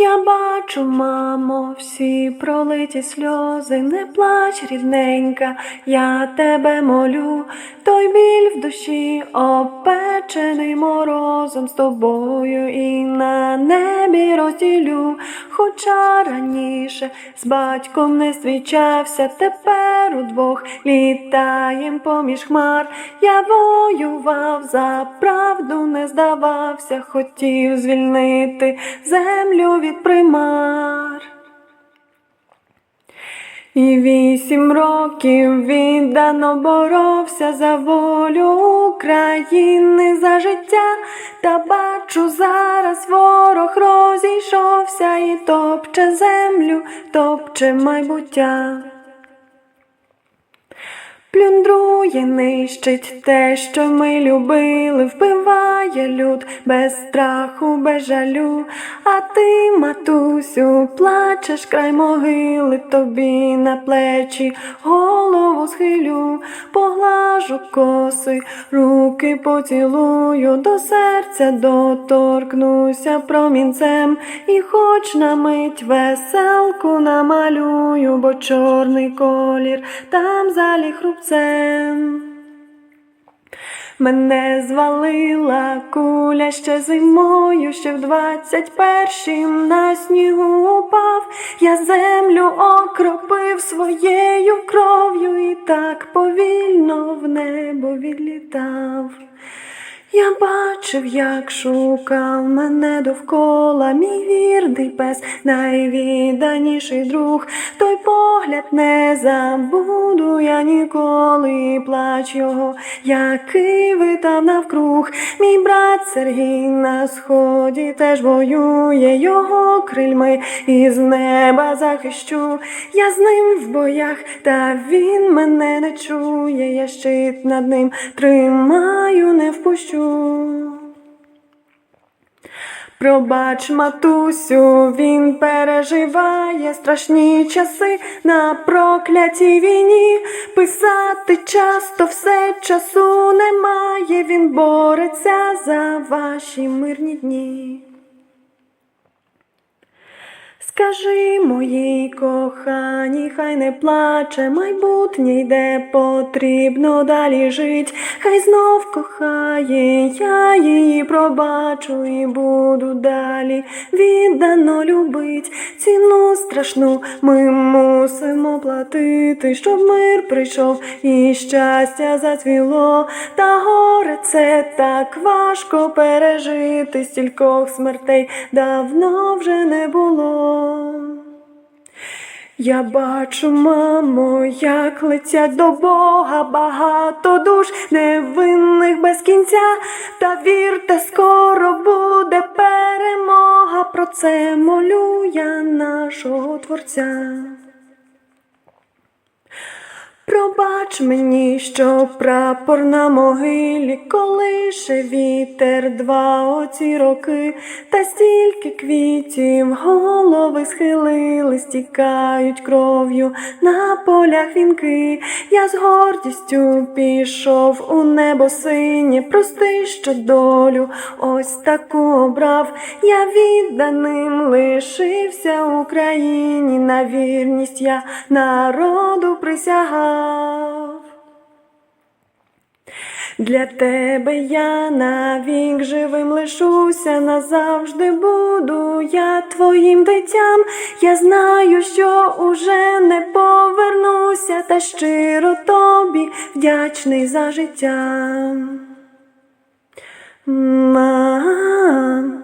Я бачу, мамо, всі пролиті сльози, не плач, рідненька, я тебе молю, той біль в душі опечений морозом з тобою і на небі розділю, хоча раніше з батьком не зустрічався, тепер удвох літаєм поміж хмар. Я воював за правду, не здавався, хотів звільнити землю від примар. І вісім років віддано боровся за волю України за життя, та бачу зараз ворог розійшовся і топче землю, топче майбуття. Плюндрує, нищить те, що ми любили, вбиває люд без страху, без жалю. А ти, матусю, плачеш край могили, тобі на плечі голову схилю, поглажу коси, руки поцілую, до серця доторкнуся промінцем, і хоч на мить веселку намалюю, бо чорний колір там заліг рубцем. Мене звалила куля ще зимою, ще в двадцять першім на снігу упав. Я землю окропив своєю кров'ю і так повільно в небо відлітав. Я бачив, як шукав мене довкола, мій вірний пес, найвідданіший друг, той погляд не забуду я ніколи, плач його, який витав навкруг. Мій брат Сергій на сході теж воює його крильми, і з неба захищу. Я з ним в боях, та він мене не чує, я щит над ним тримаю, не впущу. Пробач, матусю, він переживає страшні часи на проклятій війні. Писати часто все часу немає. Він бореться за ваші мирні дні. Скажи моїй коханій, хай не плаче, майбутнє йде, потрібно далі жить, хай знов кохає, я її пробачу і буду далі віддано любить. Ціну страшну ми мусимо платити, щоб мир прийшов і щастя зацвіло, та горе це так важко пережити, стількох смертей давно вже не було. Я бачу, мамо, як летять до Бога багато душ невинних без кінця. Та вірте, скоро буде перемога. Про це молю я нашого Творця. Пробач мені, що прапор на могилі, колише вітер два оці роки, та стільки квітів голови схилили, стікають кров'ю на полях вінки. Я з гордістю пішов у небо синє, прости, що долю ось таку обрав. Я відданим лишився Україні, на вірність я народу присягав. Для тебе я навік живим лишуся, назавжди буду я твоїм дитям. Я знаю, що уже не повернуся, та щиро тобі вдячний за життя. Мам.